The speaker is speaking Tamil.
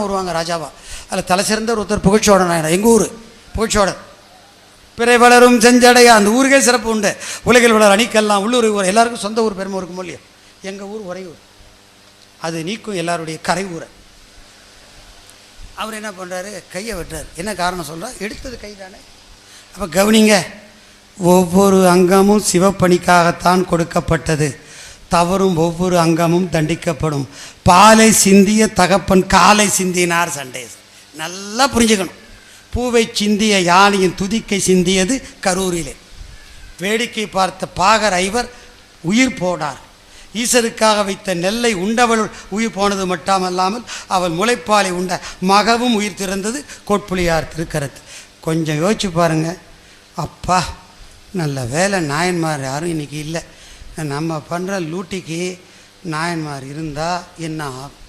வருவாங்க ராஜாவா. அதில் தலை சிறந்த ஒருத்தர் புகழ்ச்சோழன் ஆயிடும் எங்கள் ஊர்? புகழ்ச்சோழன் பிறை வளரும் செஞ்சடையா அந்த ஊருக்கே சிறப்பு உண்டு. உலகில் வளர் அணிக்கெல்லாம் உள்ளூர் ஊர் எல்லாருக்கும் சொந்த ஊர் பெருமை இருக்கும் இல்லையா? எங்கள் ஊர் உறையூர் அது நீக்கும் எல்லாருடைய கரை ஊரை. அவர் என்ன பண்ணுறாரு கையை வெட்டுறாரு. என்ன காரணம் சொல்கிறார் எடுத்தது கை தானே அப்போ கவனிங்க ஒவ்வொரு அங்கமும் சிவப்பணிக்காகத்தான் கொடுக்கப்பட்டது. தவறும் ஒவ்வொரு அங்கமும் தண்டிக்கப்படும். பாலை சிந்திய தகப்பன் காலை சிந்தினார் சண்டேஸ். நல்லா புரிஞ்சுக்கணும். பூவை சிந்திய யானையின் துதிக்கை சிந்தியது கரூரிலே. வேடிக்கை பார்த்த பாகர் ஐவர் உயிர் போனார். ஈசருக்காக வைத்த நெல்லை உண்டவள் உயிர் போனது மட்டுமல்லாமல் அவள் முளைப்பாலை உண்ட மகவும் உயிர் திறந்தது கோட்புலியார் திருக்கரத்து. கொஞ்சம் யோசிச்சு பாருங்க. அப்பா நல்ல வேலை நாயன்மார் யாரும் இன்னைக்கு இல்லை. நம்ம பண்ணுற லூட்டிக்கு நாயன்மார் இருந்தால் என்ன ஆகும்?